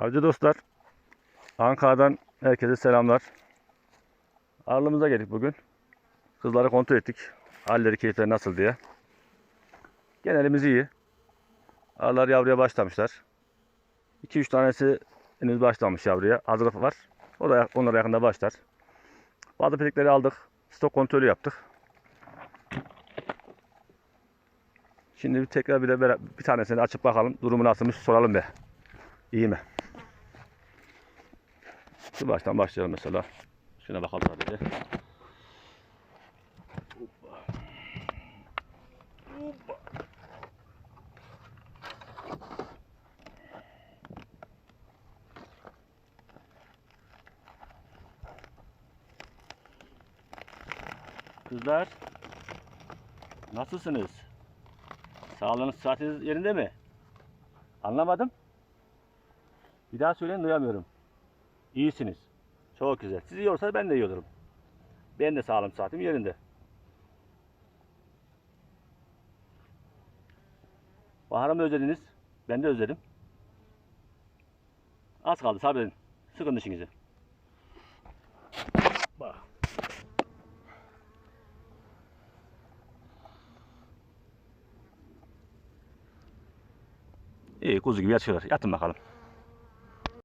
Avcı dostlar, Ankara'dan herkese selamlar. Ağırlığımıza geldik bugün. Kızları kontrol ettik. Halleri, keyifleri nasıl diye. Genelimiz iyi. Ağlar yavruya başlamışlar. 2-3 tanesi henüz başlamış yavruya. Hazırlık var. O da onlara yakında başlar. Bazı petekleri aldık. Stok kontrolü yaptık. Şimdi bir tekrar bir de bir tanesini açıp bakalım. Durumu nasılmış soralım be. İyi mi? Şu baştan başlayalım mesela. Şuna bakalım sadece. Kızlar nasılsınız? Sağlığınız saatiniz yerinde mi? Anlamadım. Bir daha söyleyin duyamıyorum. İyisiniz. Çok güzel. Siz iyi olursanız ben de iyi. Ben de sağlığım saatim yerinde. Bahar'ı mı özlediniz? Ben de özledim. Az kaldı sabredin. Sıkın dişinizi. Bak. İyi kuzu gibi yatıyorlar. Yatın bakalım.